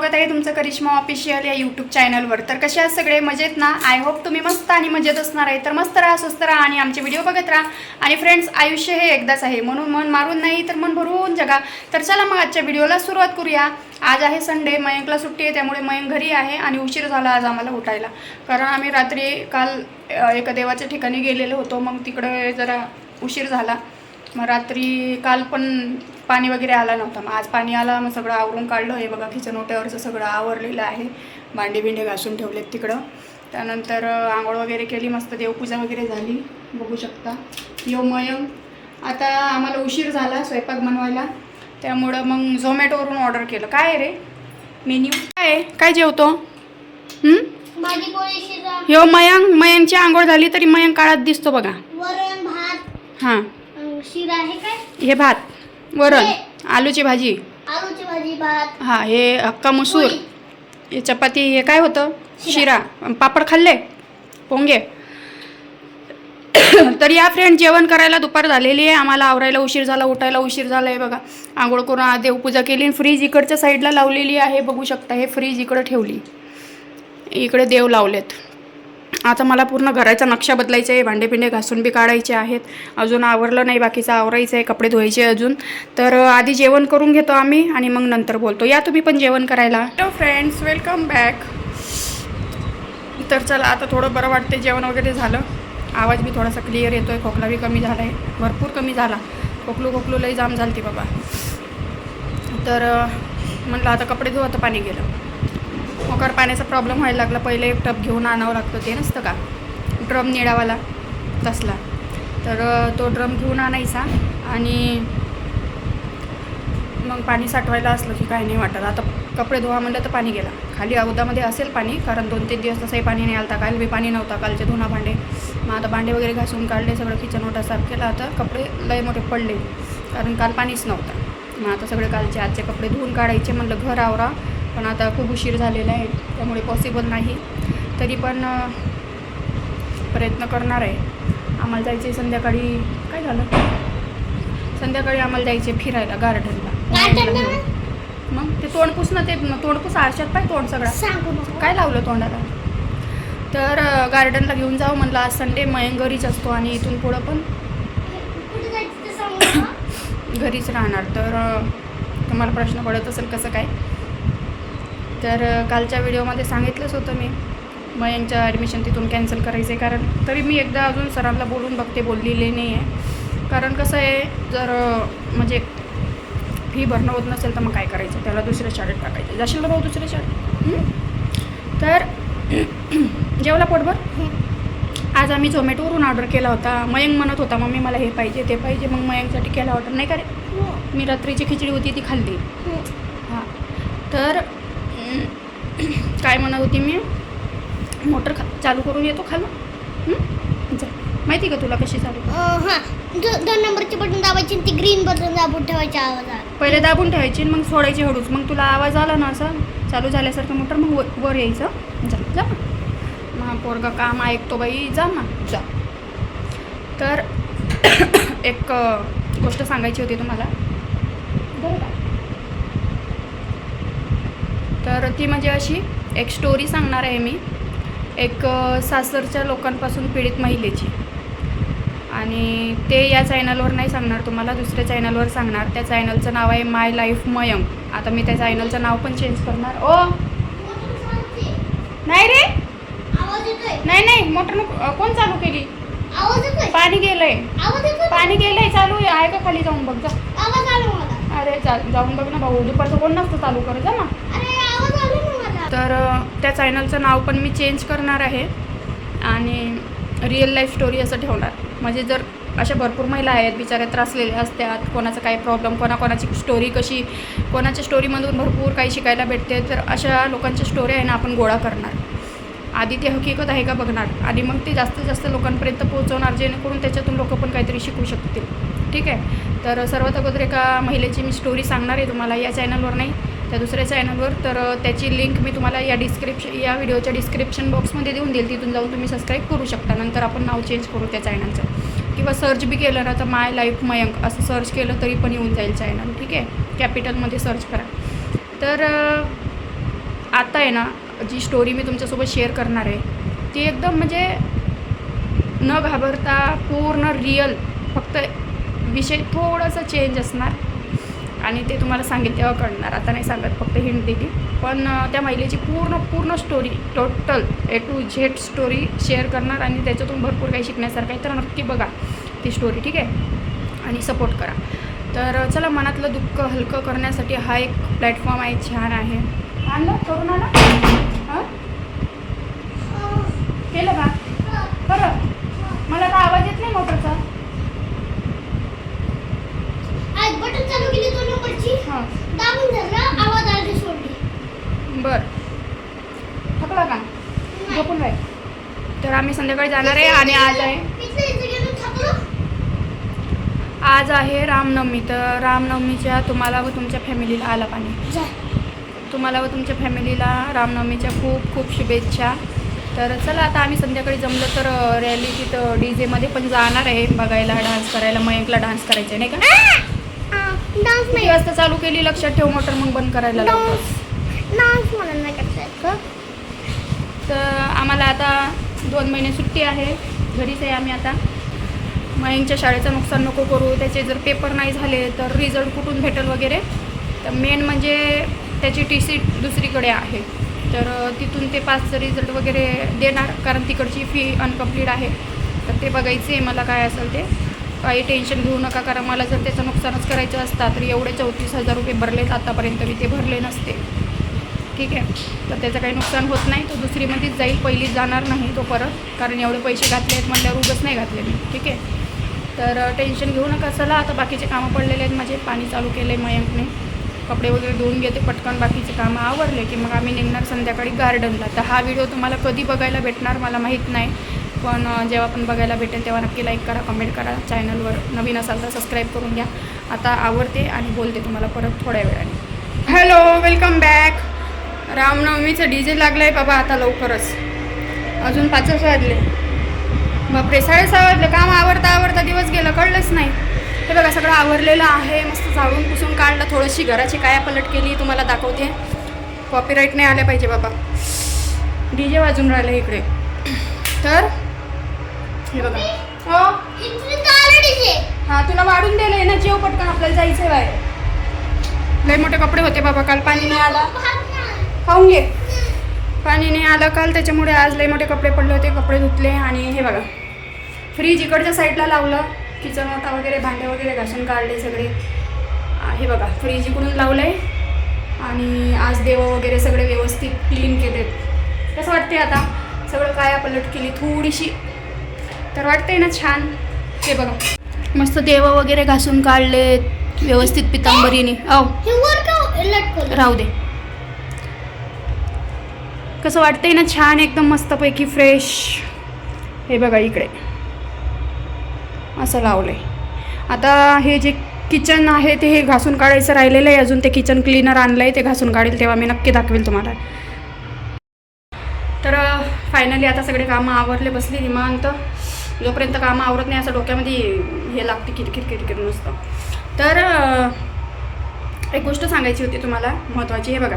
स्वागत आहे तुमचं करिश्मा ऑफिशियल या यूट्यूब चॅनलवर तर कसे आहात सगळे? मजेत ना? आय होप तुम्ही मस्त आणि मजेत असणार आहे. तर मस्त राहा स्वस्त राहा आणि आमचे व्हिडिओ बघत राहा. आणि फ्रेंड्स आयुष्य हे एकदाच आहे. म्हणून मन मारून नाही तर मन भरून जगा. तर चला मग आजच्या व्हिडिओला सुरुवात करूया. आज आहे संडे मयंकला सुट्टी आहे त्यामुळे मयंक घरी आहे आणि उशीर झाला आज आम्हाला उठायला. कारण आम्ही रात्री काल एका देवाच्या ठिकाणी गेलेलो होतो. मग तिकडे जरा उशीर झाला. मग रात्री काल पण पाणी वगैरे आला नव्हता. मग आज पाणी आला मग सगळं आवरून काढलं. हे बघा किचन ओट्यावरचं सगळं आवरलेलं आहे. भांडे बिंडे घासून ठेवलेत तिकडं. त्यानंतर आंघोळ वगैरे केली. मस्त देवपूजा वगैरे झाली. बघू शकता. यो मयंग आता आम्हाला उशीर झाला स्वयंपाक बनवायला. त्यामुळं मग झोमॅटोवरून ऑर्डर केलं. काय आहे रे? मेन्यू? काय काय जेवतो? हं? ह्यो मयंक. मयंकची आंघोळ झाली तरी मयंक काळात दिसतो बघा. हां. हे भात. वरण आलूची भाजी. आलूची भाजी भात. हा हे हक्का मसूर. हे चपाती हे काय होतं? शिरा. पापड खाल्ले? पोंगे. तर या फ्रेंड जेवण करायला दुपार झालेली आहे. आम्हाला आवरायला उशीर झाला उठायला उशीर झाला आहे बघा. आंघोळ करून देवपूजा केली आणि फ्रीज इकडच्या साईडला लावलेली आहे. बघू शकता हे फ्रीज इकडं ठेवली. इकडे देव लावलेत. आता मला पूर्ण घराचा नक्षा बदलायचा आहे भांडे पिंडे घासून बी काढायचे आहेत. अजून आवरलं नाही बाकीचं आवरायचं आहे कपडे धुवायचे अजून. तर आधी जेवण करून घेतो आम्ही आणि मग नंतर बोलतो. या तुम्ही पण जेवण करायला. हॅलो फ्रेंड्स वेलकम बॅक तर चला आता थोडं बरं वाटते जेवण वगैरे झालं. आवाज बी थोडासा क्लिअर येतोय खोकला बी कमी झाला आहे भरपूर कमी झाला. खोकलू खोकलू लई जाम झालती बाबा. तर म्हटलं आता कपडे धुवा तर पाणी गेलं. मोकार पाण्याचा प्रॉब्लेम व्हायला लागला. पहिले एक टब घेऊन आणावं लागतं ते नसतं का? ड्रम निळावाला तसला. तर तो ड्रम घेऊन आणायचा आणि मग पाणी साठवायला असलं की काही नाही वाटत. आता कपडे धुवा म्हणलं तर पाणी गेला. खाली अवधामध्ये असेल पाणी कारण दोन तीन दिवस तसंही पाणी नाही आलता. काल बी पाणी नव्हता कालचे धुणा भांडे. मग आता भांडे वगैरे घासून काढले सगळं किचन ओटा साफ केला. आता कपडे लय मोठे पडले कारण काल पाणीच नव्हतं. मग आता सगळे कालचे आजचे कपडे धुवून काढायचे म्हणलं घर आवरा. पण आता खूप उशीर झालेला आहे त्यामुळे पॉसिबल नाही. तरी पण प्रयत्न करणार आहे. आम्हाला जायचं संध्याकाळी काय झालं? संध्याकाळी आम्हाला जायचे फिरायला गार्डनला? मग ते तोंडपूस ना ते तोंडपूस आरशात पाय तोंड सगळा. काय लावलं तोंडाला? तर गार्डनला घेऊन जाऊ म्हणलं. आज संडे मयंगरीच असतो आणि इथून पुढं पण. घरीच राहणार. तर तुम्हाला प्रश्न पडत असेल कसं काय? तर कालच्या व्हिडिओमध्ये सांगितलंच होतं मी. मयंकचं ॲडमिशन तिथून कॅन्सल करायचं आहे कारण तरी मी एकदा अजून सरांना बोलून बघते बोललेले नाही आहे कारण कसं आहे जर म्हणजे फी भरणं होत नसेल तर मग काय करायचं? त्याला दुसऱ्या शाळेत टाकायचं. जाशील ना भाऊ दुसऱ्या शाळेत? तर जेवला पोटभर? आज आम्ही झोमॅटोवरून ऑर्डर केला होता. मयंक म्हणत होता मम्मी मला हे पाहिजे ते पाहिजे. मग मयंकसाठी केला ऑर्डर नाही का रे? हो, मी रात्रीची खिचडी होती ती खाल्ली. हो. हां. तर काय म्हणत होती मी? मोटर खा चालू करून येतो खालून? जा. माहिती का तुला कशी चालू? हा. दोन नंबरचे बटन दाबायचे आणि ती ग्रीन बटन दाबून ठेवायचे आवाजात पहिले दाबून ठेवायची मग सोडायची हळूच. मग तुला आवाज आला ना असा? चालू झाल्यासारखं मोटर मग वर- वर यायचं. जा जा. ना मग पोरगा काम ऐकतो बाई. जा ना. जा. तर एक अ, गोष्ट सांगायची होती तुम्हाला. बरं का? तर ती म्हणजे अशी एक स्टोरी सांगणार आहे मी. एक सासरच्या लोकांपासून पीडित महिलेची. आणि ते या चॅनलवर नाही सांगणार तुम्हाला दुसऱ्या चॅनलवर सांगणार. त्या चॅनलचं नाव आहे माय लाईफ मयंक आता मी त्या चॅनलचं नाव पण चेंज करणार. ओ! नाही रे! नाही नाही मोटर कोण चालू केली? पाणी गेलंय. पाणी गेलंय चालू आहे. आहे का खाली जाऊन बघ जा. अरे जाऊन बघ ना भाऊ. दुपारचं कोण नसतं चालू करत जा ना अरे आवाज आला ना मला तर त्या चॅनलचं नाव पण मी चेंज करणार आहे. आणि रिअल लाईफ स्टोरी असं ठेवणार. म्हणजे जर अशा भरपूर महिला आहेत बिचाऱ्या त्रासलेल्या असतात कोणाचा काही प्रॉब्लेम कोणाकोणाची स्टोरी कशी कोणाच्या स्टोरीमधून भरपूर काही शिकायला भेटते तर अशा लोकांच्या स्टोरी आहे ना आपण गोळा करणार. आधी ते हकीकत आहे का बघणार? आणि मग ते जास्तीत जास्त लोकांपर्यंत पोहोचवणार जेणेकरून त्याच्यातून लोक पण काहीतरी शिकू शकतील. ठीक आहे? तर सर्वात अगोदर एका महिलेची मी स्टोरी सांगणार आहे तुम्हाला. या चॅनलवर नाही त्या दुसऱ्या चॅनलवर तर त्याची लिंक मी तुम्हाला या डिस्क्रिप्शन या व्हिडिओच्या डिस्क्रिप्शन बॉक्समध्ये देऊन देईल. तिथून जाऊन तुम्ही सबस्क्राईब करू शकता. नंतर आपण नाव चेंज करू त्या चॅनलचं किंवा सर्च बी केलं ना तर माय लाईफ मयंक असं सर्च केलं तरी पण येऊन जाईल चॅनल ठीक आहे? कॅपिटलमध्ये सर्च करा. तर आता आहे ना जी स्टोरी मी तुमच्यासोबत शेअर करणार आहे ती एकदम म्हणजे न घाबरता पूर्ण रिअल फक्त विषय थोडासा चेंज असणार. आणि ते तुम्हाला सांगेल तेव्हा कळणार. आता नाही सांगत फक्त हिंट दिली पण त्या महिलेची पूर्ण पूर्ण story total A to Z story share करणार आणि त्याच्यातून भरपूर काही शिकण्यासारखं आहे. तर नक्की बघा ती स्टोरी ठीक आहे? आणि सपोर्ट करा. तर चला मनातलं दुःख हलकं करण्यासाठी हा एक प्लॅटफॉर्म आहे छान आहे. आणलं? करून आला हां? केलं का? बरं. मला तर आवाज येत नाही मोटरचा? बटन चालू केली दोन नंबरची हां. दाबून धरलं आवाज आला सोडली. बर. थकला का? झोपून राहील तर आम्ही संध्याकाळी जाणार आहे आणि आज आहे आज आहे रामनवमी. तर रामनवमीच्या तुम्हाला व तुमच्या फॅमिलीला आला पाणी तुम्हाला व तुमच्या फॅमिलीला रामनवमीच्या खूप खूप शुभेच्छा. तर चला आता आम्ही संध्याकाळी जमलं तर रॅली तिथं डी जेमध्ये पण जाणार आहे. बघायला डान्स करायला मयंकला डान्स करायचा नाही का? वाजता चालू केली लक्षात ठेव मोटर मग बंद करायला डान्स मला नाही करता येत का तर आम्हाला आता दोन महिने सुट्टी आहे घरीच आहे आम्ही आता. मयंकच्या शाळेचं नुकसान नको करू त्याचे जर पेपर नाही झाले तर रिझल्ट कुठून भेटेल वगैरे? तर मेन म्हणजे त्याची टी सी दुसरीकडे आहे. तर अ, तिथून ते पासचं रिझल्ट वगैरे देणार कारण तिकडची फी अनकम्प्लीट आहे. तर ते बघायचे आहे मला काय असेल ते. काही टेन्शन घेऊ नका कारण मला जर त्याचं नुकसानच करायचं असतं तर एवढे चौतीस हजार रुपये भरलेत आतापर्यंत मी ते भरले नसते. ठीक आहे? तर त्याचं काही नुकसान होत नाही तो दुसरीमध्येच जाईल पहिलीच जाणार नाही तो परत कारण एवढे पैसे घातले आहेत म्हटल्यावर उगच नाही घातले मी. ठीक आहे? तर टेन्शन घेऊ नका चला आता बाकीचे कामं पडलेले आहेत माझे पाणी चालू केलं आहे मयंकने. कपडे वगैरे धुवून घेते पटकन बाकीचे कामं आवरले की मग आम्ही निघणार संध्याकाळी गार्डनला तर हा व्हिडिओ तुम्हाला कधी बघायला भेटणार मला माहीत नाही. पण जेव्हा पण बघायला भेटेल तेव्हा नक्की लाईक करा कमेंट करा. चॅनलवर नवीन असाल तर सबस्क्राईब करून घ्या. आता आवडते आणि बोलते तुम्हाला परत थोड्या वेळाने. हॅलो वेलकम बॅक रामनवमीचं डी जे लागलं आहे बाबा आता लवकरच. अजून पाचच वाजले. बापरे साडेसहा वाजलं. काम आवडता आवडता दिवस गेलं कळलंच नाही. हे बघा सगळं आवरलेलं आहे. मस्त झाडून पुसून काढलं थोडीशी घराची काया पलट केली तुम्हाला दाखवते. कॉपीराईट नाही आले पाहिजे बाबा. डी जे वाजून राहिले इकडे. तर हे? हो हा तुला वाढून दिलंय ना जेव पटकन आपल्याला जायचंय बाहेर. लय मोठे कपडे होते बाबा काल पाणी नाही आला. खाऊन घे. पाणी नाही आलं काल त्याच्यामुळे आज लय मोठे कपडे पडले होते कपडे धुतले आणि हे बघा. फ्रीज इकडच्या साईडला लावलं किचन ओटा वगैरे भांडे वगैरे घासून काढले सगळे. हे बघा फ्रीज इकडून लावलं आहे आणि आज देव वगैरे सगळे व्यवस्थित क्लीन केलेत. कसं वाटते आता? सगळं काया पलट केली थोडीशी तर वाटतंय ना छान. हे बघा. मस्त देव वगैरे घासून काढलेत व्यवस्थित पितांबरीने. हे लटकवलं राहू दे. कसं वाटतंय ना छान एकदम मस्तपैकी फ्रेश हे बघा इकडे. असं लावलंय. आता हे जे किचन आहे ते हे घासून काढायचं राहिलेलं आहे. अजून ते किचन क्लीनर आणलं आहे ते घासून काढेल तेव्हा मी नक्की दाखवेल तुम्हाला. तर फायनली आता सगळे कामं आवरले बसली निमांत जोपर्यंत कामं आवरत नाही असं डोक्यामध्ये हे लागते किरकिर किरकिर नुसतं. तर एक गोष्ट सांगायची होती तुम्हाला महत्त्वाची हे बघा.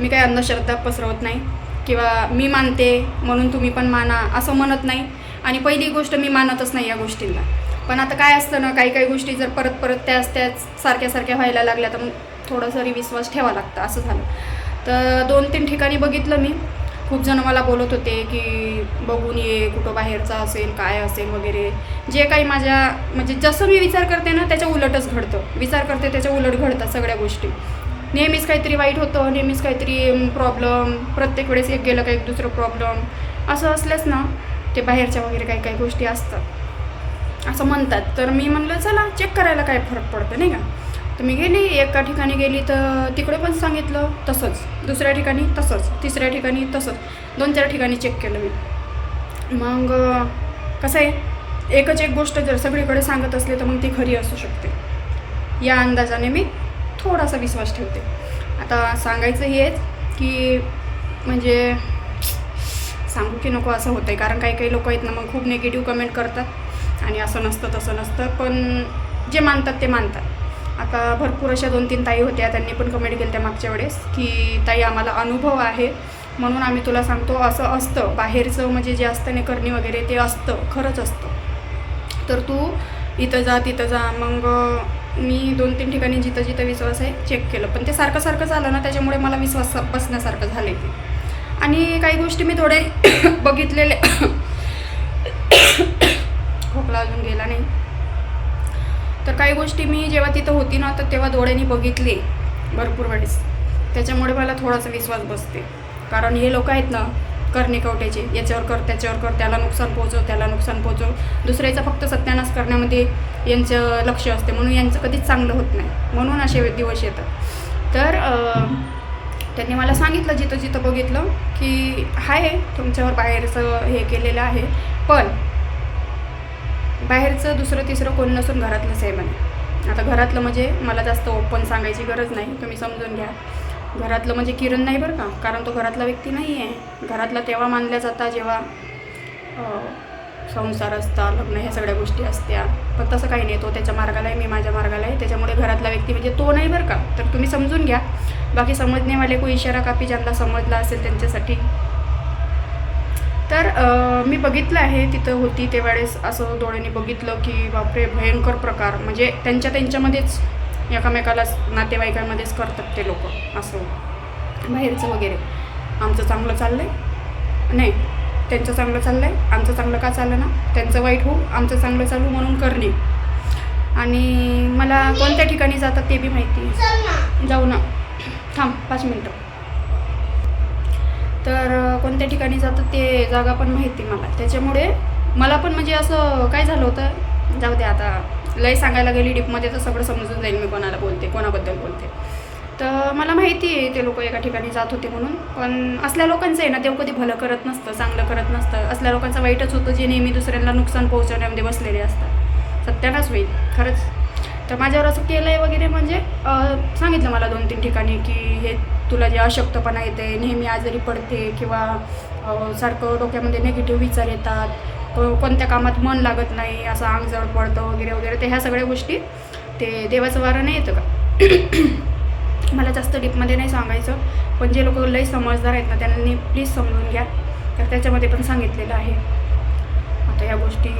मी काही अंधश्रद्धा पसरवत नाही किंवा मी मानते म्हणून तुम्ही पण माना असं म्हणत नाही. आणि पहिली गोष्ट मी मानतच नाही या गोष्टींना. पण आता काय असतं ना काही काही गोष्टी जर परत परत त्याच त्याच सारख्या सारख्या व्हायला लागल्या तर मग थोडंसं विश्वास ठेवा लागतं असं झालं. तर दोन तीन ठिकाणी बघितलं मी. खूप जण मला बोलत होते की बघून ये कुठं बाहेरचा असेल काय असेल वगैरे. जे काही माझ्या म्हणजे जसं मी विचार करते ना त्याच्या उलटच घडतं. विचार करते त्याच्या उलट घडतात सगळ्या गोष्टी. नेहमीच काहीतरी वाईट होतं नेहमीच काहीतरी प्रॉब्लेम प्रत्येक वेळेस एक गेलं का एक दुसरं प्रॉब्लेम असं असल्यास ना ते बाहेरच्या वगैरे काही काही गोष्टी असतात. असं म्हणतात. तर मी म्हणलं चला चेक करायला काय फरक पडतं नाही का? तर मी गेली एका ठिकाणी गेली तर तिकडे पण सांगितलं तसंच. दुसऱ्या ठिकाणी तसंच. तिसऱ्या ठिकाणी तसंच. दोन चार ठिकाणी चेक केलं मी. मग कसं आहे एकच एक गोष्ट जर सगळीकडे सांगत असली तर मग ती खरी असू शकते. या अंदाजाने मी थोडासा विश्वास ठेवते. आता सांगायचं हेच की म्हणजे सांगू की नको असं होतं आहे कारण काही काही लोक आहेत ना मग खूप निगेटिव्ह कमेंट करतात. आणि असं नसतं तसं नसतं. पण जे मानतात ते मानतात. आता भरपूर अशा दोन तीन ताई होत्या त्यांनी पण कमेंट केल्या त्या मागच्या वेळेस की ताई आम्हाला अनुभव आहे म्हणून आम्ही तुला सांगतो असं असतं. बाहेरचं म्हणजे जे असतं ना करणी वगैरे ते असतं खरंच असतं. तर तू इथं जा तिथं जा. मग मी दोन तीन ठिकाणी जिथं जिथं विश्वास आहे चेक केलं. पण ते सारखं सारखं झालं ना त्याच्यामुळे मला विश्वास बसण्यासारखं झालं ते. आणि काही गोष्टी मी थोडे बघितलेले. खोकला अजून गेला नाही. तर काही गोष्टी मी जेव्हा तिथं होती ना तर तेव्हा डोळ्यांनी बघितले भरपूर वेळेस. त्याच्यामुळे मला थोडासा विश्वास बसते. कारण हे लोक आहेत ना कवट्याचे. याच्यावर कर त्याच्यावर कर त्याला नुकसान पोहोचव त्याला नुकसान पोहोचव दुसऱ्याचा फक्त सत्यानाश करण्यामध्ये यांचं लक्ष असते. म्हणून यांचं कधीच चांगलं होत नाही. म्हणून असे दिवस येतात. तर त्यांनी मला सांगितलं जिथं जिथं बघितलं की आहे तुमच्यावर बाहेरचं हे केलेलं आहे. पण बाहेरचं दुसरं तिसरं कोण नसून घरातलंच आहे म्हणे. आता घरातलं म्हणजे मला जास्त ओपन सांगायची गरज नाही तुम्ही समजून घ्या. घरातलं म्हणजे किरण नाही बरं का कारण तो घरातला व्यक्ती नाही आहे. घरातला तेव्हा मानल्या जाता जेव्हा संसार असता लग्न ह्या सगळ्या गोष्टी असत्या. पण तसं काही नाही तो त्याच्या मार्गाला आहे मी माझ्या मार्गाला आहे. त्याच्यामुळे घरातला व्यक्ती म्हणजे तो नाही बरं का. तर तुम्ही समजून घ्या. बाकी समजणेवाले को इशारा कापी ज्यांना समजला असेल त्यांच्यासाठी तर मी बघितलं आहे तिथं होती ते असं डोळ्यांनी बघितलं की बापरे भयंकर प्रकार. म्हणजे त्यांच्या त्यांच्यामध्येच एकामेकाला नातेवाईकांमध्येच करतात ते लोक असं. बाहेरचं वगैरे. आमचं चांगलं चाललं आहे नाही त्यांचं चांगलं चाललं आहे आमचं चांगलं का चाललं ना? त्यांचं वाईट होऊ आमचं चांगलं चालू म्हणून करणे. आणि मला कोणत्या ठिकाणी जातात ते बी माहिती. जाऊ ना. थांब पाच मिनटं. तर कोणत्या ठिकाणी जातं ते जागा पण माहिती मला. त्याच्यामुळे मला पण म्हणजे असं काय झालं होतं जाऊ दे आता लय सांगायला गेली डीपमध्ये तर सगळं समजून जाईल मी कोणाला बोलते कोणाबद्दल बोलते. तर मला माहिती आहे ते लोक एका ठिकाणी जात होते म्हणून पण असल्या लोकांचं आहे ना तेव्हा कधी भलं करत नसतं चांगलं करत नसतं. असल्या लोकांचं वाईटच होतं जे नेहमी दुसऱ्यांना नुकसान पोहोचवण्यामध्ये बसलेले असतात. सत्यानाच होईल खरंच. तर माझ्यावर असं केलं आहे वगैरे म्हणजे सांगितलं मला दोन तीन ठिकाणी की हे तुला जे अशक्तपणा येते नेहमी आजारी पडते किंवा सारखं डोक्यामध्ये निगेटिव्ह विचार येतात कोणत्या कामात मन लागत नाही असं अंग जड पडतं वगैरे वगैरे ते ह्या सगळ्या गोष्टी ते देवाचं वारं नाही येतं का? मला जास्त डीपमध्ये नाही सांगायचं पण जे लोक लई समजदार आहेत ना त्यांनी प्लीज समजून घ्या. तर त्याच्यामध्ये पण सांगितलेलं आहे. आता या गोष्टी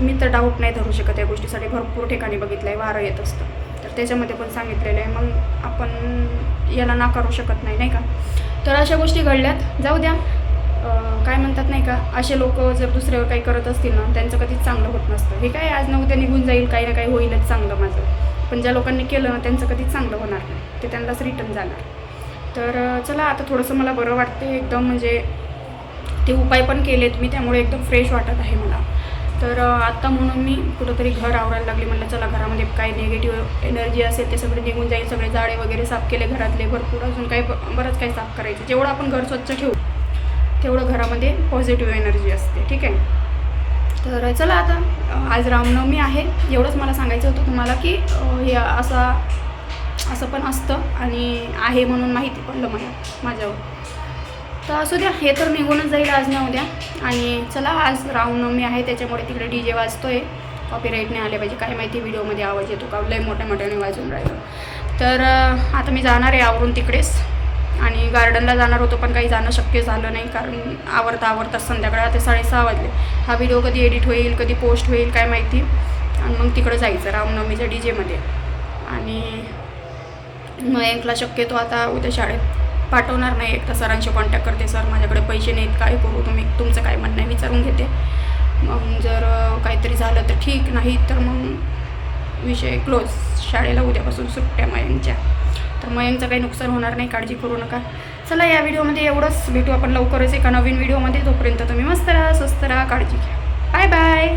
मी तर डाऊट नाही धरू शकत या गोष्टीसाठी. भरपूर ठिकाणी बघितलं आहे वारं येत असतं. तर त्याच्यामध्ये पण सांगितलेलं आहे. मग आपण याला नाकारू शकत नाही नाही का? तर अशा गोष्टी घडल्यात. जाऊ द्या. काय म्हणतात नाही का? असे लोक जर दुसऱ्यावर काही करत असतील ना त्यांचं कधीच चांगलं होत नसतं. हे काय? आज ना उद्या निघून जाईल काही ना काही होईलच चांगलं माझं. पण ज्या लोकांनी केलं ना त्यांचं कधीच चांगलं होणार नाही. ते त्यांनाच रिटर्न जाणार. तर चला आता थोडंसं मला बरं वाटते एकदम. म्हणजे ते उपाय पण केलेत मी त्यामुळे एकदम फ्रेश वाटत आहे मला. तर आत्ता म्हणून मी कुठंतरी घर आवरायला लागले. म्हणलं चला घरामध्ये काय निगेटिव्ह एनर्जी असेल ते सगळे निघून जाईल. सगळे जाळे वगैरे साफ केले घरातले भरपूर. अजून काही बरंच काही साफ करायचं. जेवढं आपण घर स्वच्छ ठेवू तेवढं घरामध्ये पॉझिटिव्ह एनर्जी असते. ठीक आहे? तर चला आता आज रामनवमी आहे. एवढंच मला सांगायचं होतं तुम्हाला की हे असा असं पण असतं आणि आहे म्हणून माहिती पडलं मला माझ्यावर. तर असू द्या हे तर निघूनच जाईल आज ना उद्या. आणि चला आज रामनवमी आहे त्याच्यामुळे तिकडे डी जे वाजतोय. कॉपीराईट नाही आले पाहिजे काय माहिती व्हिडिओमध्ये आवाज येतो का? लय मोठ्या मोठ्याने वाजून राहिलो. तर आता मी जाणार आहे आवरून तिकडेच. आणि गार्डनला जाणार होतो पण काही जाणं शक्य झालं नाही कारण आवरता आवरता संध्याकाळ आता साडेसहा वाजले. हा व्हिडिओ कधी एडिट होईल कधी पोस्ट होईल काय माहिती. आणि मग तिकडं जायचं रामनवमीच्या डी जेमध्ये आणि मयंकला शक्यतो आता उद्या शाळेत. पाठवणार नाही. एकदा सरांशी कॉन्टॅक्ट करते. सर माझ्याकडे पैसे नाहीत काय करू? तुम्ही तुमचं काय म्हणणं आहे विचारून घेते. मग जर काहीतरी झालं तर ठीक नाही तर मग विषय क्लोज शाळेला उद्यापासून सुट्ट्या मयांच्या तर मयांचं काही नुकसान होणार नाही काळजी करू नका. चला या व्हिडिओमध्ये एवढंच. भेटू आपण लवकरच एका नवीन व्हिडिओमध्ये. तोपर्यंत तुम्ही मस्त राहा स्वस्त राहा काळजी घ्या. Bye bye.